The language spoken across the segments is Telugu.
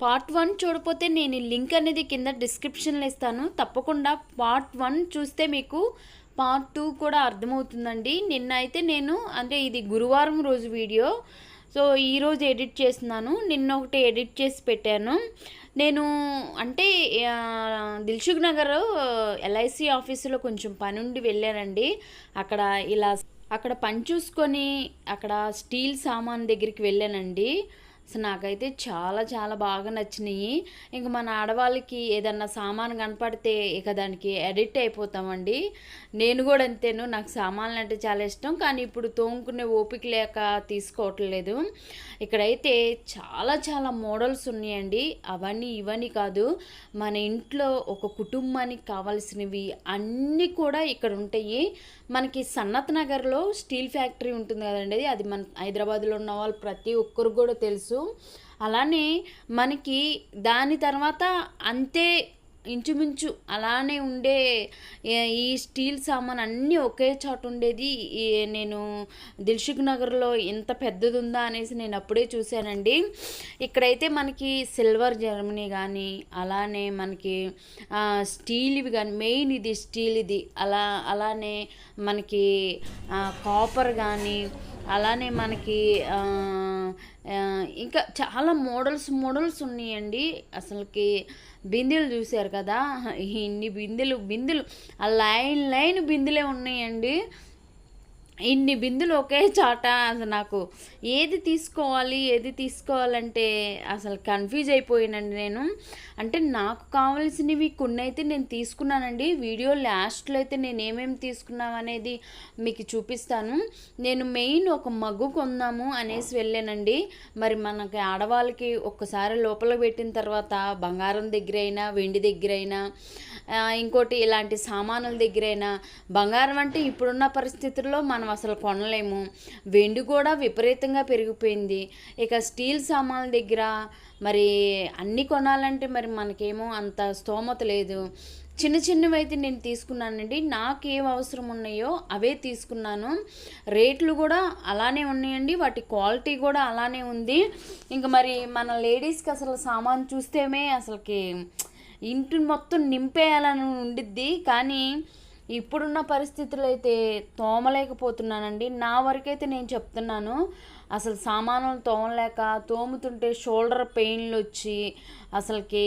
పార్ట్ వన్ చూడపోతే నేను లింక్ అనేది కింద డిస్క్రిప్షన్లో ఇస్తాను. తప్పకుండా పార్ట్ వన్ చూస్తే మీకు పార్ట్ టూ కూడా అర్థమవుతుందండి. నిన్న అయితే నేను అంటే ఇది గురువారం రోజు వీడియో. సో ఈరోజు ఎడిట్ చేస్తున్నాను. నిన్న ఒకటి ఎడిట్ చేసి పెట్టాను. నేను అంటే ఆ, దిల్సుఖ్ నగర్ ఎల్ఐసి ఆఫీసులో కొంచెం పని ఉండి వెళ్ళానండి. అక్కడ ఇలా అక్కడ పని చూసుకొని అక్కడ స్టీల్ సామాన్ దగ్గరికి వెళ్ళానండి. సో నాకైతే చాలా చాలా బాగా నచ్చినాయి. ఇంక మన ఆడవాళ్ళకి ఏదన్నా సామాన్ కనపడితే ఇక దానికి ఎడిట్ అయిపోతామండి. నేను కూడా అంతేను. నాకు సామాన్లు అంటే చాలా ఇష్టం. కానీ ఇప్పుడు తోముకునే ఓపిక లేక తీసుకోవట్లేదు ఇక్కడైతే చాలా చాలా మోడల్స్ ఉన్నాయండి. అవన్నీ ఇవన్నీ కాదు. మన ఇంట్లో ఒక కుటుంబానికి కావాల్సినవి అన్నీ కూడా ఇక్కడ ఉంటాయి. మనకి సన్నత్ నగర్లో స్టీల్ ఫ్యాక్టరీ ఉంటుంది కదండి. అది మన హైదరాబాద్లో ఉన్న వాళ్ళు ప్రతి ఒక్కరు కూడా తెలుసు. అలానే మనకి దాని తర్వాత అంతే ఇంచుమించు అలానే ఉండే ఈ స్టీల్ సామాన్ అన్నీ ఒకే చోట ఉండేది. ఈ- నేను దిల్షుక్ నగర్లో ఇంత పెద్దది ఉందా అనేసి నేను అప్పుడే చూశానండి. ఇక్కడైతే మనకి సిల్వర్ జర్మనీ కానీ అలానే మనకి స్టీల్వి స్టీల్ ఇవి కానీ మెయిన్ ఇది స్టీల్ ఇది అలా అలానే మనకి కాపర్ కానీ అలానే మనకి ఇంకా చాలా మోడల్స్ మోడల్స్ ఉన్నాయండి. అసలుకి బిందెలు చూశారు కదా? ఇన్ని బిందెలు బిందెలు. ఆ లైన్ లైన్ బిందెలే ఉన్నాయండి. ఇన్ని బిందులు ఒకే చాట అసలు నాకు ఏది తీసుకోవాలి ఏది తీసుకోవాలంటే అసలు కన్ఫ్యూజ్ అయిపోయానండి నేను. అంటే నాకు కావాల్సినవి కొన్ని అయితే నేను తీసుకున్నానండి. వీడియో లాస్ట్లో అయితే నేను ఏమేమి తీసుకున్నాం అనేది మీకు చూపిస్తాను. నేను మెయిన్ ఒక మగ్గు కొందాము అనేసి వెళ్ళానండి. మరి మనకి ఆడవాళ్ళకి ఒక్కసారి లోపల పెట్టిన తర్వాత బంగారం దగ్గర అయినా వెండి దగ్గర అయినా ఇంకోటి ఇలాంటి సామానుల దగ్గరైనా బంగారం అంటే ఇప్పుడున్న పరిస్థితుల్లో మనం అసలు కొనలేము. వెండి కూడా విపరీతంగా పెరిగిపోయింది. ఇక స్టీల్ సామాన్ల దగ్గర మరి అన్నీ కొనాలంటే మరి మనకేమో అంత స్తోమత లేదు. చిన్న చిన్నవి అయితే నేను తీసుకున్నానండి. నాకు ఏం అవసరం ఉన్నాయో అవే తీసుకున్నాను. రేట్లు కూడా అలానే ఉన్నాయండి. వాటి క్వాలిటీ కూడా అలానే ఉంది. ఇంకా మరి మన లేడీస్కి అసలు సామాన్ చూస్తేమే అసలుకి ఇంటిని మొత్తం నింపేయాలని ఉండిద్ది. కానీ ఇప్పుడున్న పరిస్థితులు అయితే తోమలేకపోతున్నానండి. నా వరకైతే నేను చెప్తున్నాను అసలు సామానులు తోమలేక తోముతుంటే షోల్డర్ పెయిన్లు వచ్చి అసలుకి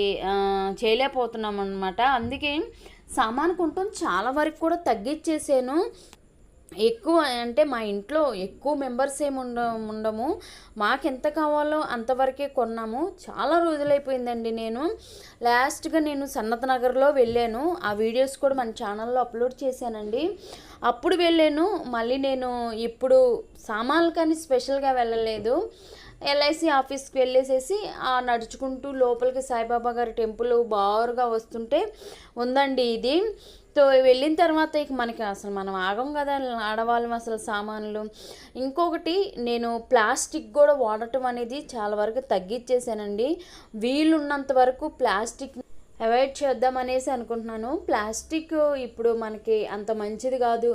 చేయలేకపోతున్నాం అనమాట అందుకే సామాను కొంటాం చాలా వరకు కూడా తగ్గించేసాను. ఎక్కువ అంటే మా ఇంట్లో ఎక్కువ మెంబర్స్ ఏమి ఉండ ఉండము. మాకు ఎంత కావాలో అంతవరకే కొన్నాము. చాలా రోజులైపోయిందండి నేను. లాస్ట్గా నేను సన్నత్ నగర్లో వెళ్ళాను. ఆ వీడియోస్ కూడా మన ఛానల్లో అప్లోడ్ చేశానండి. అప్పుడు వెళ్ళాను. మళ్ళీ నేను ఇప్పుడు సామాన్లు కానీ స్పెషల్గా వెళ్ళలేదు. ఎల్ఐసి ఆఫీస్కి వెళ్ళేసేసి ఆ నడుచుకుంటూ లోపలికి సాయిబాబా గారి టెంపుల్ బారుగా వస్తుంటే ఉందండి ఇది. సో వెళ్ళిన తర్వాత ఇక మనకి అసలు మనం ఆగం కదా ఆడవాళ్ళం అసలు సామాన్లు. ఇంకొకటి నేను ప్లాస్టిక్ కూడా వాడటం అనేది చాలా వరకు తగ్గించేసానండి వీలున్నంత వరకు ప్లాస్టిక్ అవాయిడ్ చేద్దాం అనేసి అనుకుంటున్నాను. ప్లాస్టిక్ ఇప్పుడు మనకి అంత మంచిది కాదు.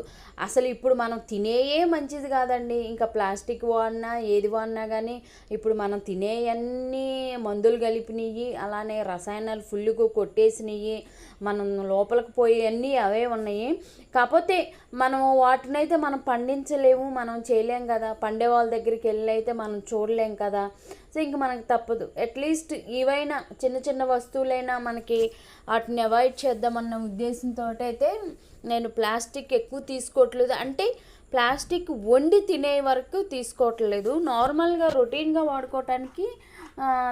అసలు ఇప్పుడు మనం తినేయే మంచిది కాదండి. ఇంకా ప్లాస్టిక్ వాడినా ఏది వాడినా కానీ ఇప్పుడు మనం తినేయన్నీ మందులు కలిపినవి అలానే రసాయనాలు ఫుల్గా కొట్టేసినవి మనం లోపలికి పోయేవన్నీ అవే ఉన్నాయి. కాకపోతే మనం వాటినైతే మనం పండించలేము మనం చేయలేం కదా. పండే వాళ్ళ దగ్గరికి వెళ్ళి అయితే మనం చూడలేం కదా. సో ఇంక మనకు తప్పదు. అట్లీస్ట్ ఇవైనా చిన్న చిన్న వస్తువులైనా మనకి వాటిని అవాయిడ్ చేద్దామన్న ఉద్దేశంతో అయితే నేను ప్లాస్టిక్ ఎక్కువ తీసుకోవట్లేదు. అంటే ప్లాస్టిక్ వండి తినే వరకు తీసుకోవట్లేదు. నార్మల్గా రొటీన్గా వాడుకోవటానికి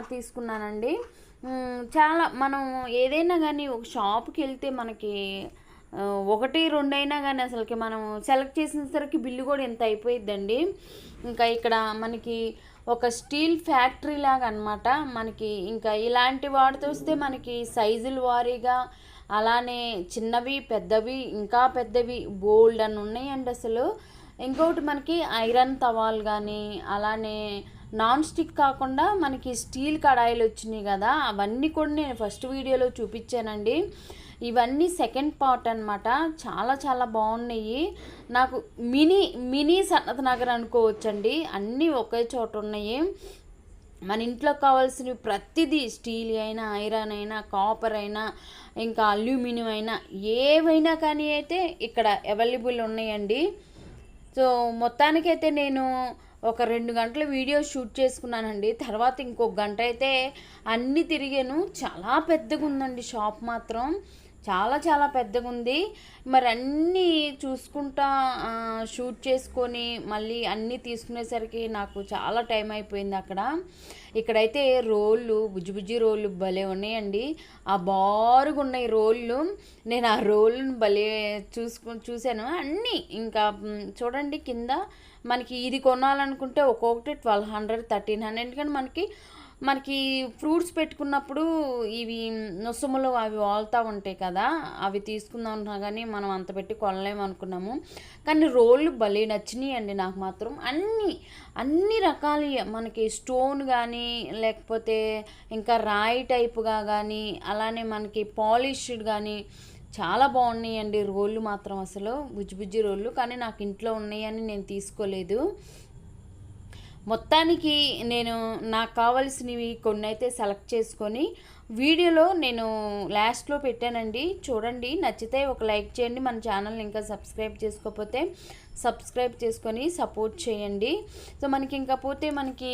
తీసుకున్నానండి. చాలా మనం ఏదైనా కానీ ఒక షాప్కి వెళ్తే మనకి ఒకటి రెండైనా కానీ అసలుకి మనం సెలెక్ట్ చేసేసరికి బిల్లు కూడా ఎంత అయిపోయిద్దండి. ఇంకా ఇక్కడ మనకి ఒక స్టీల్ ఫ్యాక్టరీ లాగా అనమాట మనకి ఇంకా ఇలాంటి వాటితో వస్తే మనకి సైజుల వారీగా అలానే చిన్నవి పెద్దవి ఇంకా పెద్దవి బోల్డ్ అని ఉన్నాయండి అసలు. ఇంకొకటి మనకి ఐరన్ తవాలు కానీ అలానే నాన్ స్టిక్ కాకుండా మనకి స్టీల్ కడాయిలు వచ్చినాయి కదా అవన్నీ కూడా నేను ఫస్ట్ వీడియోలో చూపించానండి. ఇవన్నీ సెకండ్ పార్ట్ అన్నమాట. చాలా చాలా బాగున్నాయి. నాకు మినీ మినీ సన్నత నగర్ అనుకోవచ్చండి. అన్నీ ఒకే చోట ఉన్నాయి. మన ఇంట్లో కావాల్సినవి ప్రతిదీ స్టీల్ అయినా ఐరన్ అయినా కాపర్ అయినా ఇంకా అల్యూమినియం అయినా ఏవైనా కానీ అయితే ఇక్కడ అవైలబుల్ ఉన్నాయండి. సో మొత్తానికైతే నేను ఒక రెండు గంటల వీడియో షూట్ చేసుకున్నానండి. తర్వాత ఇంకొక గంట అయితే అన్నీ తిరిగాను. చాలా పెద్దగా ఉందండి షాప్ మాత్రం. చాలా చాలా పెద్దగా ఉంది మరి అన్నీ చూసుకుంటా షూట్ చేసుకొని మళ్ళీ అన్నీ తీసుకునేసరికి నాకు చాలా టైం అయిపోయింది అక్కడ. ఇక్కడైతే రోళ్ళు బుజ్జి బుజ్జి రోళ్ళు భలే ఉన్నాయండి. ఆ బారుగా ఉన్నాయి రోళ్ళు. నేను ఆ రోళ్ళను భలే చూసుకు చూశాను. అన్నీ ఇంకా చూడండి కింద మనకి ఇది కొనాలనుకుంటే ఒక్కొక్కటి ట్వెల్వ్ హండ్రెడ్ థర్టీన్ హండ్రెడ్. ఎందుకంటే మనకి మనకి ఫ్రూట్స్ పెట్టుకున్నప్పుడు ఇవి నొసుములు అవి వాళ్తూ ఉంటాయి కదా అవి తీసుకుందాం అన్నా కానీ మనం అంత పెట్టి కొనలేము అనుకున్నాము. కానీ రోళ్ళు భలే నచ్చినాయి అండి నాకు మాత్రం. అన్ని అన్ని రకాలు మనకి స్టోన్ కానీ లేకపోతే ఇంకా రాయి టైపుగా కానీ అలానే మనకి పాలిష్డ్ కానీ చాలా బాగున్నాయండి రోళ్ళు మాత్రం అసలు బుజ్జి బుజ్జి రోళ్ళు. కానీ నాకు ఇంట్లో ఉన్నాయని నేను తీసుకోలేదు. మొత్తానికి నేను నాకు కావాల్సినవి కొన్ని అయితే సెలెక్ట్ చేసుకొని వీడియోలో నేను లాస్ట్లో పెట్టానండి. చూడండి నచ్చితే ఒక లైక్ చేయండి. మన ఛానల్ని ఇంకా సబ్స్క్రైబ్ చేసుకోకపోతే సబ్స్క్రైబ్ చేసుకొని సపోర్ట్ చేయండి. సో మనకి ఇంకా పోతే మనకి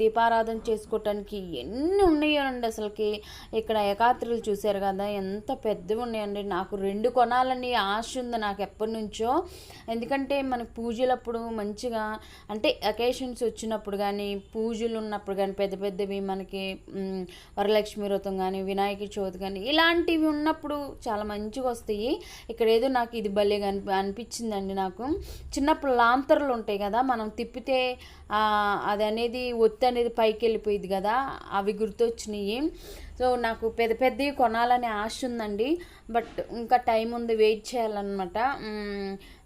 దీపారాధన చేసుకోవటానికి ఎన్ని ఉన్నాయండి అసలుకి. ఇక్కడ ఏకాత్రులు చూశారు కదా ఎంత పెద్దవి ఉన్నాయండి. నాకు రెండు కొనాలని ఆశ ఉంది నాకు ఎప్పటి నుంచో ఎందుకంటే మనకి పూజలప్పుడు మంచిగా అంటే అకేషన్స్ వచ్చినప్పుడు కానీ పూజలు ఉన్నప్పుడు కానీ పెద్ద పెద్దవి మనకి వరలక్ష్మి వ్రతం కానీ వినాయక చవితి కానీ ఇలాంటివి ఉన్నప్పుడు చాలా మంచిగా వస్తాయి ఇక్కడ ఏదో నాకు ఇది భలేగా అనిపి అనిపించిందండి నాకు. చిన్నప్పుడు లాంతర్లు ఉంటాయి కదా మనం తిప్పితే అది అనేది ఒత్తి అనేది పైకి వెళ్ళిపోయింది కదా అవి గుర్తొచ్చినాయి. సో నాకు పెద్ద పెద్దవి కొనాలనే ఆశ ఉందండి. బట్ ఇంకా టైం ఉంది వెయిట్ చేయాలన్నమాట.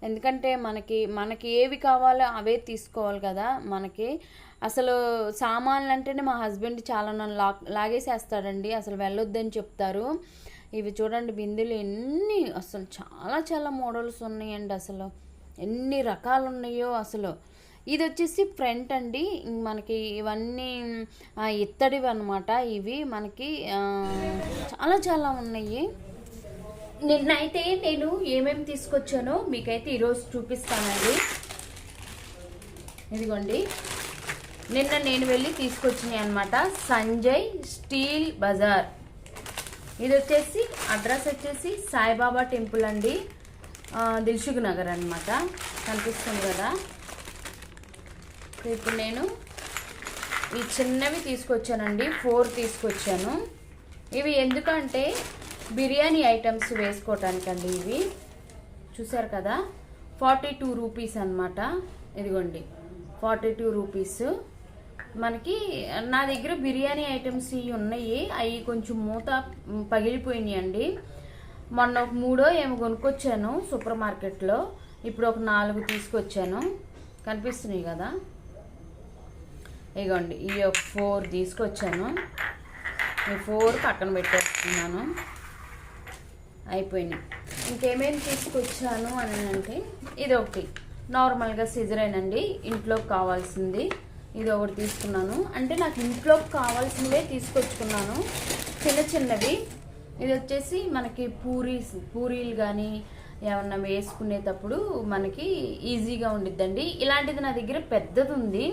ఎందుకంటే మనకి మనకి ఏవి కావాలో అవే తీసుకోవాలి కదా మనకి. అసలు సామాన్లు అంటేనే మా హస్బెండ్ చాలా నన్ను లా లాగేసేస్తాడండి. అసలు వెళ్ళొద్దని చెప్తారు. ఇవి చూడండి బిందులు ఎన్ని అసలు చాలా చాలా మోడల్స్ ఉన్నాయండి అసలు. ఎన్ని రకాలు ఉన్నాయో అసలు. ఇది వచ్చేసి ఫ్రంట్ అండి. మనకి ఇవన్నీ ఇత్తడివి అనమాట ఇవి మనకి చాలా చాలా ఉన్నాయి. నిన్నైతే నేను ఏమేమి తీసుకొచ్చానో మీకైతే ఈరోజు చూపిస్తానండి. ఇదిగోండి. నిన్న నేను వెళ్ళి తీసుకొచ్చినాయి అనమాట సంజయ్ స్టీల్ బజార్. ఇది వచ్చేసి అడ్రస్ వచ్చేసి సాయిబాబా టెంపుల్ అండి. దిల్సుఖ్ నగర్ అనమాట కనిపిస్తుంది కదా? ఇప్పుడు నేను ఈ చిన్నవి తీసుకొచ్చానండి. ఫోర్ తీసుకొచ్చాను. ఇవి ఎందుకంటే బిర్యానీ ఐటమ్స్ వేసుకోవటానికండి ఇవి. చూసారు కదా? ఫార్టీ టూ రూపీస్ అనమాట ఇదిగోండి. Forty two rupees. మనకి నా దగ్గర బిర్యానీ ఐటమ్స్ ఇవి ఉన్నాయి. అవి కొంచెం మూత పగిలిపోయినాయి అండి మొన్న ఒక మూడో ఏమో కొనుక్కొచ్చాను సూపర్ మార్కెట్లో. ఇప్పుడు ఒక నాలుగు తీసుకొచ్చాను. కనిపిస్తున్నాయి కదా? ఇగోండి ఈ ఒక ఫోర్ తీసుకొచ్చాను. ఈ ఫోర్ పక్కన పెట్టేస్తున్నాను. అయిపోయినాయి. ఇంకేమేమి తీసుకొచ్చాను అని అంటే ఇది ఒకటి. నార్మల్గా సిజరేనండి. ఇంట్లోకి కావాల్సింది. ఇది ఒకటి తీసుకున్నాను. అంటే నాకు ఇంట్లోకి కావాల్సినవే తీసుకొచ్చుకున్నాను. చిన్న చిన్నవి. ఇది వచ్చేసి మనకి పూరీస్ పూరీలు కానీ ఏమన్నా వేసుకునేటప్పుడు మనకి ఈజీగా ఉండిద్దండి. ఇలాంటిది నా దగ్గర పెద్దది ఉంది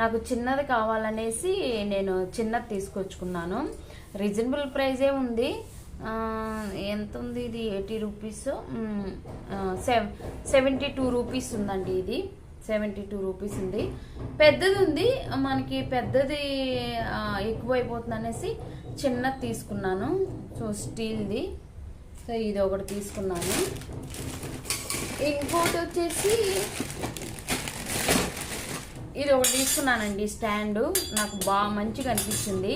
నాకు చిన్నది కావాలనేసి నేను చిన్నది తీసుకొచ్చుకున్నాను. రీజనబుల్ ప్రైజే ఉంది. ఎంత ఉంది ఇది? Eighty rupees? సెవ్ seventy two rupees ఉందండి ఇది. సెవెంటీ టూ రూపీస్ ఉంది. పెద్దది ఉంది మనకి పెద్దది ఎక్కువైపోతుంది అనేసి చిన్నది తీసుకున్నాను. సో స్టీల్ది. సో ఇది ఒకటి తీసుకున్నాను. ఇంకోటి వచ్చేసి ఇది ఒకటి తీసుకున్నానండి స్టాండు. నాకు బాగా మంచిగా అనిపించింది.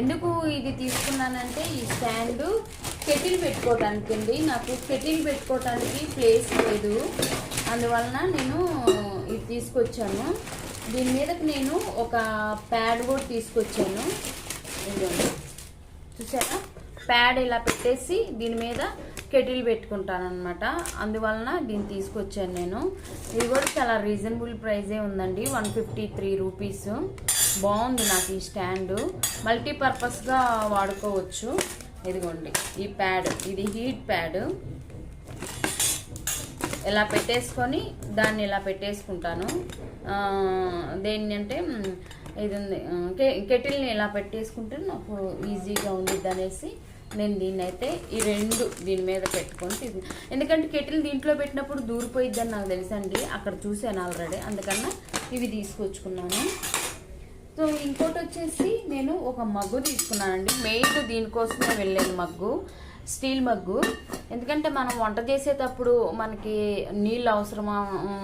ఎందుకు ఇది తీసుకున్నానంటే ఈ స్టాండు కెటిల్ పెట్టుకోవటానికి అండి నాకు కెటిల్ పెట్టుకోవటానికి ప్లేస్ లేదు. అందువలన నేను ఇది తీసుకొచ్చాను. దీని మీదకి నేను ఒక ప్యాడ్ కూడా తీసుకొచ్చాను. ఇదిగోండి. చూసారా? ప్యాడ్ ఇలా పెట్టేసి దీని మీద కెటిల్ పెట్టుకుంటానమాట అందువలన దీన్ని తీసుకొచ్చాను నేను. ఇది కూడా చాలా రీజనబుల్ ప్రైజే ఉందండి. వన్ ఫిఫ్టీ త్రీ రూపీస్ బాగుంది నాకు ఈ స్టాండు. మల్టీపర్పస్గా వాడుకోవచ్చు. ఇదిగోండి ఈ ప్యాడ్. ఇది హీట్ ప్యాడ్. ఇలా పెట్టేసుకొని దాన్ని ఇలా పెట్టేసుకుంటాను. దేన్ని అంటే ఇది ఉంది కెటిల్ని ఇలా పెట్టేసుకుంటే నాకు ఈజీగా ఉండిద్ది అనేసి నేను దీన్ని అయితే ఈ రెండు దీని మీద పెట్టుకొని తీసి ఎందుకంటే కెటిల్ దీంట్లో పెట్టినప్పుడు దూరిపోయిద్దని నాకు తెలుసండి. అక్కడ చూశాను ఆల్రెడీ. అందుకన్నా ఇవి తీసుకొచ్చుకున్నాను. సో ఇంకోటి వచ్చేసి నేను ఒక మగ్గు తీసుకున్నానండి. మెయిన్ దీనికోసమే వెళ్ళాను మగ్గు. Steel mug. ఎందుకంటే మనం వంట చేసేటప్పుడు మనకి నీళ్ళు అవసరం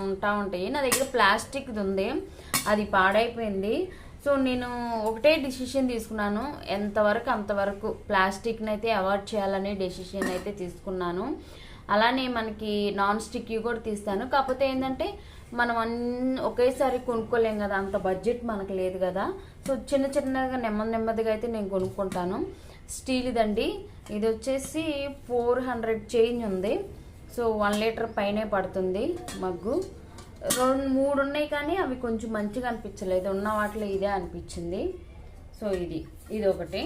ఉంటా ఉంటాయి. నా దగ్గర ప్లాస్టిక్ది ఉంది. అది పాడైపోయింది. సో నేను ఒకటే డిసిషన్ తీసుకున్నాను. ఎంతవరకు అంతవరకు ప్లాస్టిక్ని అయితే అవాయిడ్ చేయాలనే డెసిషన్ అయితే తీసుకున్నాను. అలానే మనకి నాన్ స్టిక్ కూడా తీస్తాను. కాకపోతే ఏంటంటే మనం అన్ని ఒకేసారి కొనుక్కోలేం కదా అంత బడ్జెట్ మనకు లేదు కదా. సో చిన్న చిన్నగా నెమ్మది నెమ్మదిగా అయితే నేను కొనుక్కుంటాను. స్టీల్ ఇదండి ఇది వచ్చేసి ఫోర్ హండ్రెడ్ చేంజ్ ఉంది. సో వన్ లీటర్ పైనే పడుతుంది మగ్గు. రెండు మూడు ఉన్నాయి కానీ అవి కొంచెం మంచిగా అనిపించలేదు. ఉన్న వాటిలో ఇదే అనిపించింది. సో ఇది ఇది ఒకటి.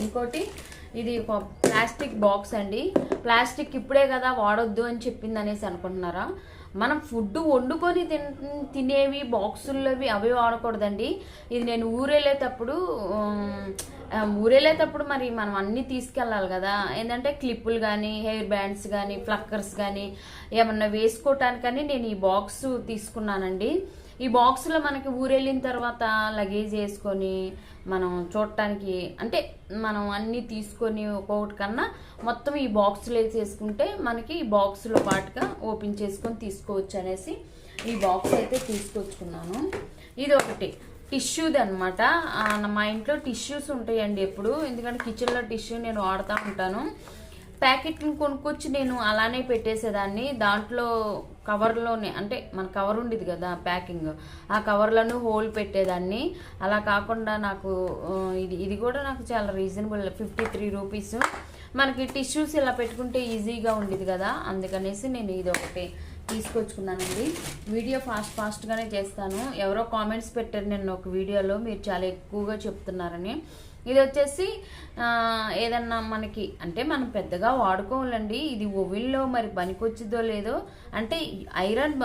ఇంకోటి ఇది ఒక ప్లాస్టిక్ బాక్స్ అండి. ప్లాస్టిక్ ఇప్పుడే కదా వాడొద్దు అని చెప్పింది అనేసి అనుకుంటున్నారా? మనం ఫుడ్ వండుకొని తిన్ తినేవి బాక్సుల్లోవి అవి వాడకూడదండి. ఇది నేను ఊరెళ్ళేటప్పుడు ఊరెళ్ళేటప్పుడు మరి మనం అన్నీ తీసుకెళ్ళాలి కదా. ఏంటంటే క్లిప్పులు కానీ హెయిర్ బ్యాండ్స్ కానీ ఫ్లక్కర్స్ కానీ ఏమన్నా వేసుకోవటానికని నేను ఈ బాక్స్ తీసుకున్నానండి. ఈ బాక్స్లో మనకి ఊరెళ్ళిన తర్వాత లగేజ్ వేసుకొని మనం చూడటానికి అంటే మనం అన్నీ తీసుకొని ఒక్కొక్కటి కన్నా మొత్తం ఈ బాక్స్లో వేసేసుకుంటే మనకి ఈ బాక్స్లో పాటుగా ఓపెన్ చేసుకొని తీసుకోవచ్చు అనేసి ఈ బాక్స్ అయితే తీసుకొచ్చుకున్నాను. ఇది ఒకటి. టిష్యూది అనమాట మా ఇంట్లో టిష్యూస్ ఉంటాయండి ఎప్పుడు. ఎందుకంటే కిచెన్లో టిష్యూ నేను వాడుతూ ఉంటాను. ప్యాకెట్ని కొనుక్కొచ్చి నేను అలానే పెట్టేసేదాన్ని. దాంట్లో కవర్లోనే అంటే మన కవర్ ఉండేది కదా ప్యాకింగ్. ఆ కవర్లను హోల్ పెట్టేదాన్ని. అలా కాకుండా నాకు ఇది ఇది కూడా నాకు చాలా రీజనబుల్ ఫిఫ్టీ త్రీ రూపీస్. మనకి టిష్యూస్ ఇలా పెట్టుకుంటే ఈజీగా ఉండేది కదా అందుకనేసి నేను ఇది ఒకటి తీసుకొచ్చుకున్నానండి. వీడియో ఫాస్ట్ ఫాస్ట్గానే చేస్తాను. ఎవరో కామెంట్స్ పెట్టారు నేను ఒక వీడియోలో మీరు చాలా ఎక్కువగా చెప్తున్నారని. ఇది వచ్చేసి ఏదన్నా మనకి అంటే మనం పెద్దగా వాడుకోవాలండి. ఇది ఓవిల్లో మరి పనికొచ్చిద్దో లేదో అంటే ఐరన్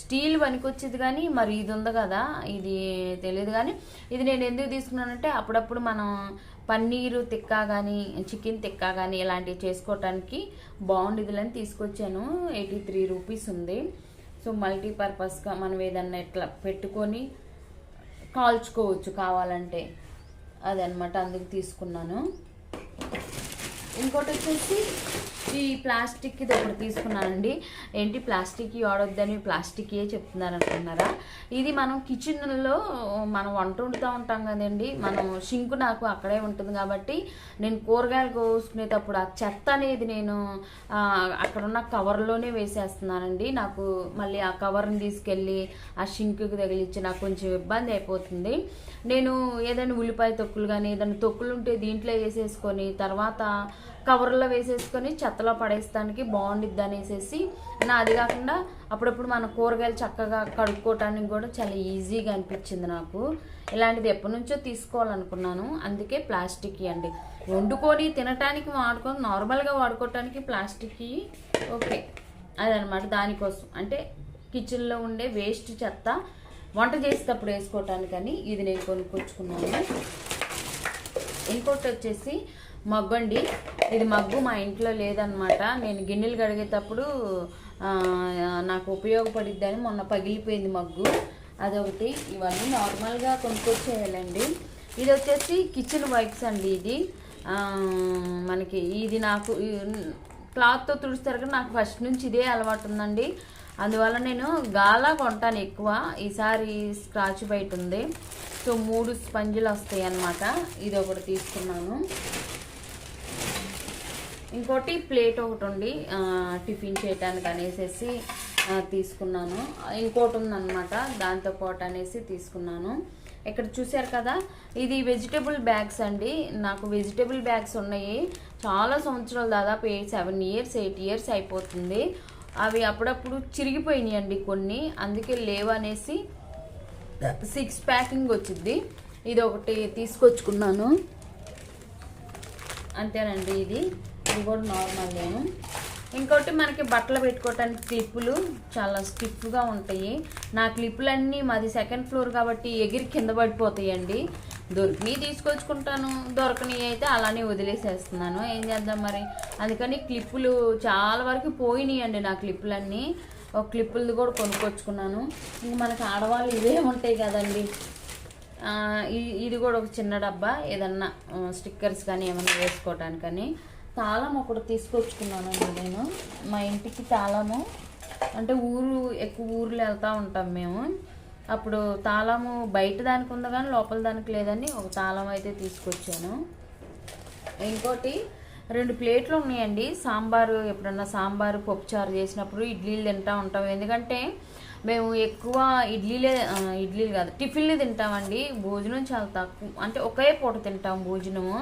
స్టీల్ పనికొచ్చేది కానీ మరి ఇది ఉంది కదా ఇది తెలియదు కానీ ఇది నేను ఎందుకు తీసుకున్నానంటే అప్పుడప్పుడు మనం పన్నీరు తిక్కా కానీ చికెన్ తిక్కా కానీ ఇలాంటివి చేసుకోవటానికి బాగుండేదిలని తీసుకొచ్చాను. ఎయిటీ త్రీ రూపీస్ ఉంది. సో మల్టీపర్పస్గా మనం ఏదన్నా ఇట్లా పెట్టుకొని కాల్చుకోవచ్చు కావాలంటే. అదనమాట అందుకు తీసుకున్నాను. ఇంకోటి వచ్చేసి ఈ ప్లాస్టిక్ ఇది ఒకటి తీసుకున్నానండి. ఏంటి ప్లాస్టిక్ వాడొద్దని ప్లాస్టిక్ ఏ చెప్తున్నారు అనుకున్నారా ఇది మనం కిచెన్లో మనం వంట వండుతూ ఉంటాం కదండి. మనం షింకు నాకు అక్కడే ఉంటుంది కాబట్టి నేను కూరగాయలు కోసుకునేటప్పుడు ఆ చెత్త అనేది నేను అక్కడున్న అక్కడ ఉన్న కవర్లోనే వేసేస్తున్నానండి. నాకు మళ్ళీ ఆ కవర్ని తీసుకెళ్ళి ఆ షింకుకి తగిలించి నాకు కొంచెం ఇబ్బంది అయిపోతుంది. నేను ఏదైనా ఉల్లిపాయ తొక్కులు కానీ ఏదైనా తొక్కులు ఉంటే దీంట్లో వేసేసుకొని తర్వాత కవర్లో వేసేసుకొని చెత్తలో పడేస్తానికి బాగుండిద్ది అనేసి నా అది కాకుండా అప్పుడప్పుడు మన కూరగాయలు చక్కగా కడుక్కోవటానికి కూడా చాలా ఈజీగా అనిపించింది నాకు. ఇలాంటిది ఎప్పటి నుంచో తీసుకోవాలనుకున్నాను. అందుకే ప్లాస్టిక్ అండి. వండుకొని తినటానికి వాడుకొని నార్మల్గా వాడుకోవటానికి ప్లాస్టిక్ ఓకే. అదనమాట దానికోసం. అంటే కిచెన్లో ఉండే వేస్ట్ చెత్త వంట చేసేటప్పుడు వేసుకోవటానికని ఇది నేను కొనుక్కొచ్చుకున్నాను. ఇంకోటి వచ్చేసి మగ్గు అండి ఇది మగ్గు మా ఇంట్లో లేదనమాట. నేను గిన్నెలు కడిగేటప్పుడు నాకు ఉపయోగపడిద్దని మొన్న పగిలిపోయింది మగ్గు. అదొకటి. ఇవన్నీ నార్మల్గా కొనుక్కొచ్చేయాలండి. ఇది వచ్చేసి కిచెన్ వైప్స్ అండి ఇది. మనకి ఇది నాకు క్లాత్తో తుడుస్తారు కానీ నాకు ఫస్ట్ నుంచి ఇదే అలవాటు ఉందండి అందువల్ల నేను గాలా కొంటాను ఎక్కువ. ఈసారి స్క్రాచ్ బయట ఉంది. సో మూడు స్పంజులు వస్తాయి అన్నమాట ఇది ఒకటి తీసుకున్నాను. ఇంకోటి ప్లేట్ ఒకటి ఉండి టిఫిన్ చేయటానికి అనేసి తీసుకున్నాను. ఇంకోటి ఉందన్నమాట దాంతో పాటు అనేసి తీసుకున్నాను. ఇక్కడ చూశారు కదా ఇది వెజిటేబుల్ బ్యాగ్స్ అండి. నాకు వెజిటేబుల్ బ్యాగ్స్ ఉన్నాయి. చాలా సంవత్సరాలు దాదాపు eight seven years eight years అయిపోతుంది. అవి అప్పుడప్పుడు చిరిగిపోయినాయి అండి కొన్ని. అందుకే లేవనేసి సిక్స్ ప్యాకింగ్ వచ్చింది. ఇది ఒకటి తీసుకొచ్చుకున్నాను. అంతేనండి ఇది. ఇది కూడా నార్మల్గాను ఇంకోటి మనకి బట్టలు పెట్టుకోవటానికి క్లిప్పులు చాలా స్టిఫ్గా ఉంటాయి. నా క్లిప్పులన్నీ మాది సెకండ్ ఫ్లోర్ కాబట్టి ఎగిరి కింద పడిపోతాయండి. దొరికినవి తీసుకొచ్చుకుంటాను. దొరకనివి అయితే అలానే వదిలేసేస్తున్నాను. ఏం చేద్దాం మరి? అందుకని క్లిప్పులు చాలా వరకు పోయినాయండి నా క్లిప్పులన్నీ. ఒక క్లిప్పులది కూడా కొనుక్కొచ్చుకున్నాను. ఇంక మనకి ఆడవాళ్ళు ఇవే ఉంటాయి కదండి. ఇది కూడా ఒక చిన్న డబ్బా. ఏదన్నా స్టిక్కర్స్ కానీ ఏమైనా వేసుకోవటానికని తాళం ఒకటి తీసుకొచ్చుకున్నానండి నేను. మా ఇంటికి తాళము. అంటే ఊరు ఎక్కువ ఊర్లు వెళ్తూ ఉంటాం మేము. అప్పుడు తాళము బయట దానికి ఉంది కానీ లోపల దానికి లేదని ఒక తాళం అయితే తీసుకొచ్చాను. ఇంకోటి రెండు ప్లేట్లు ఉన్నాయండి. సాంబారు ఎప్పుడన్నా సాంబారు పప్పుచారు చేసినప్పుడు ఇడ్లీలు తింటా ఉంటాం. ఎందుకంటే మేము ఎక్కువ ఇడ్లీలే ఇడ్లీలు కాదు టిఫిన్లు తింటామండి. భోజనం చాలా తక్కువ అంటే ఒకే పూట తింటాం భోజనము.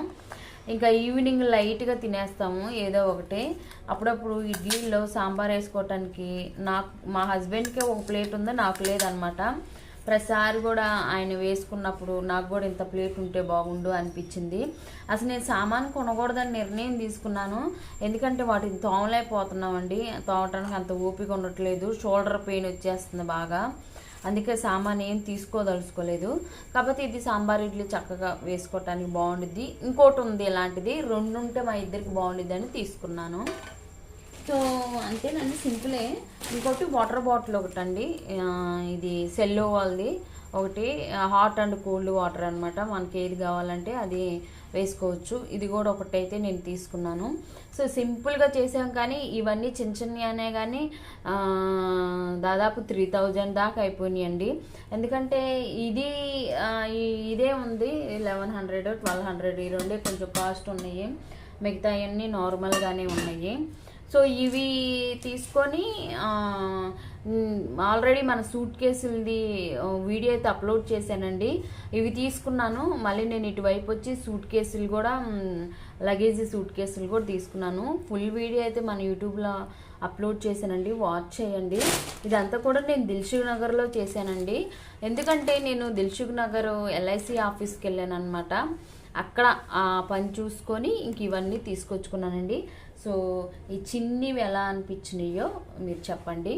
ఇంకా ఈవినింగ్ లైట్గా తినేస్తాము ఏదో ఒకటి. అప్పుడప్పుడు ఇడ్లీలో సాంబార్ వేసుకోవటానికి నాకు మా హస్బెండ్కే ఒక ప్లేట్ ఉంది నాకు లేదనమాట. ప్రతిసారి కూడా ఆయన వేసుకున్నప్పుడు నాకు కూడా ఇంత ప్లేట్ ఉంటే బాగుండు అనిపించింది. అసలు నేను సామాన్ కొనకూడదని నిర్ణయం తీసుకున్నాను. ఎందుకంటే వాటిని తోమలేకపోతున్నామండి. తోమటానికి అంత ఓపిక ఉండట్లేదు. షోల్డర్ పెయిన్ వచ్చేస్తుంది బాగా. అందుకే సామాన్ ఏం తీసుకోదలుచుకోలేదు. కాకపోతే ఇది సాంబార్ ఇడ్లీ చక్కగా వేసుకోవటానికి బాగుండిద్ది. ఇంకోటి ఉంది ఇలాంటిది. రెండు ఉంటే మా ఇద్దరికి బాగుండిద్ది అని తీసుకున్నాను. సో అంతేనండి సింపులే. ఇంకోటి వాటర్ బాటిల్ ఒకటి అండి ఇది సెల్లో వాళ్ళది. ఒకటి హాట్ అండ్ కూల్డ్ వాటర్ అనమాట మనకి ఏది కావాలంటే అది వేసుకోవచ్చు. ఇది కూడా ఒకటి అయితే నేను తీసుకున్నాను. సో సింపుల్గా చేసాం కానీ ఇవన్నీ చిన్న చిన్ననే కానీ దాదాపు త్రీ థౌజండ్ దాకా అయిపోయినాయండి. ఎందుకంటే ఇది ఇదే ఉంది. లెవెన్ హండ్రెడ్ ట్వెల్వ్ హండ్రెడ్ ఈ రెండే కొంచెం కాస్ట్ ఉన్నాయి. మిగతా అన్నీ నార్మల్గానే ఉన్నాయి. సో ఇవి తీసుకొని ఆల్రెడీ మన సూట్ కేసులది వీడియో అయితే అప్లోడ్ చేశానండి. ఇవి తీసుకున్నాను. మళ్ళీ నేను ఇటువైపు వచ్చి సూట్ కేసులు కూడా లగేజ్ సూట్ కేసులు కూడా తీసుకున్నాను. ఫుల్ వీడియో అయితే మన యూట్యూబ్లో అప్లోడ్ చేశానండి. వాచ్ చేయండి. ఇదంతా కూడా నేను దిల్సుఖ్ నగర్లో చేశానండి. ఎందుకంటే నేను దిల్సుఖ్ నగర్ ఎల్ఐసి ఆఫీస్కి వెళ్ళాను అనమాట అక్కడ ఆ పని చూసుకొని ఇంక ఇవన్నీ తీసుకొచ్చుకున్నానండి. సో ఈ చిన్నవి ఎలా అనిపించినాయో మీరు చెప్పండి.